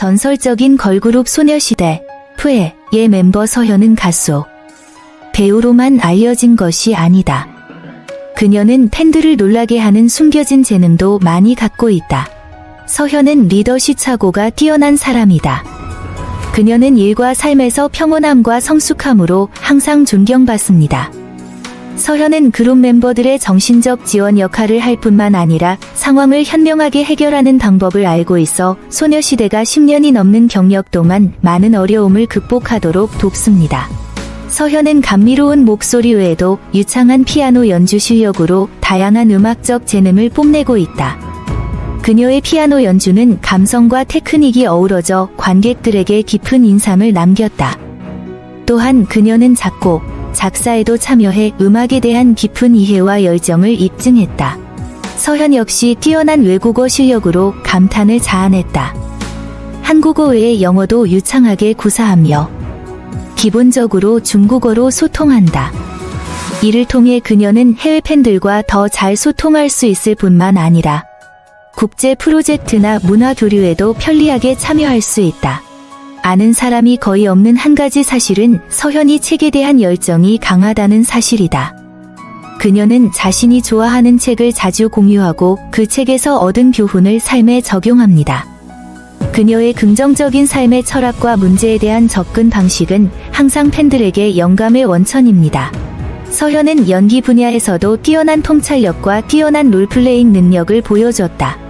전설적인 걸그룹 소녀시대 푸에의 멤버 서현은 가수 배우로만 알려진 것이 아니다. 그녀는 팬들을 놀라게 하는 숨겨진 재능도 많이 갖고 있다. 서현은 리더십 차고가 뛰어난 사람이다. 그녀는 일과 삶에서 평온함과 성숙함으로 항상 존경받습니다. 서현은 그룹 멤버들의 정신적 지원 역할을 할 뿐만 아니라 상황을 현명하게 해결하는 방법을 알고 있어 소녀시대가 10년이 넘는 경력 동안 많은 어려움을 극복하도록 돕습니다. 서현은 감미로운 목소리 외에도 유창한 피아노 연주 실력으로 다양한 음악적 재능을 뽐내고 있다. 그녀의 피아노 연주는 감성과 테크닉이 어우러져 관객들에게 깊은 인상을 남겼다. 또한 그녀는 작곡, 작사에도 참여해 음악에 대한 깊은 이해와 열정을 입증했다. 서현 역시 뛰어난 외국어 실력으로 감탄을 자아냈다. 한국어 외에 영어도 유창하게 구사하며 기본적으로 중국어로 소통한다. 이를 통해 그녀는 해외 팬들과 더 잘 소통할 수 있을 뿐만 아니라 국제 프로젝트나 문화 교류에도 편리하게 참여할 수 있다. 아는 사람이 거의 없는 한 가지 사실은 서현이 책에 대한 열정이 강하다는 사실이다. 그녀는 자신이 좋아하는 책을 자주 공유하고 그 책에서 얻은 교훈을 삶에 적용합니다. 그녀의 긍정적인 삶의 철학과 문제에 대한 접근 방식은 항상 팬들에게 영감의 원천입니다. 서현은 연기 분야에서도 뛰어난 통찰력과 뛰어난 롤플레잉 능력을 보여줬다.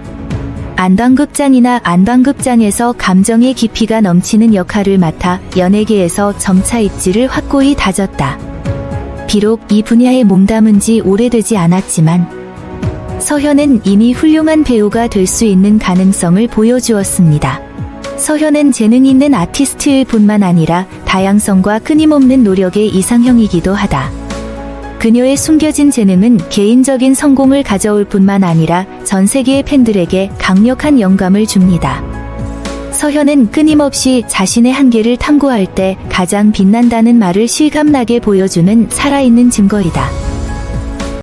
안방극장이나 안방극장에서 감정의 깊이가 넘치는 역할을 맡아 연예계에서 점차 입지를 확고히 다졌다. 비록 이 분야에 몸담은 지 오래되지 않았지만 서현은 이미 훌륭한 배우가 될 수 있는 가능성을 보여주었습니다. 서현은 재능 있는 아티스트일 뿐만 아니라 다양성과 끊임없는 노력의 이상형이기도 하다. 그녀의 숨겨진 재능은 개인적인 성공을 가져올 뿐만 아니라 전 세계의 팬들에게 강력한 영감을 줍니다. 서현은 끊임없이 자신의 한계를 탐구할 때 가장 빛난다는 말을 실감나게 보여주는 살아있는 증거이다.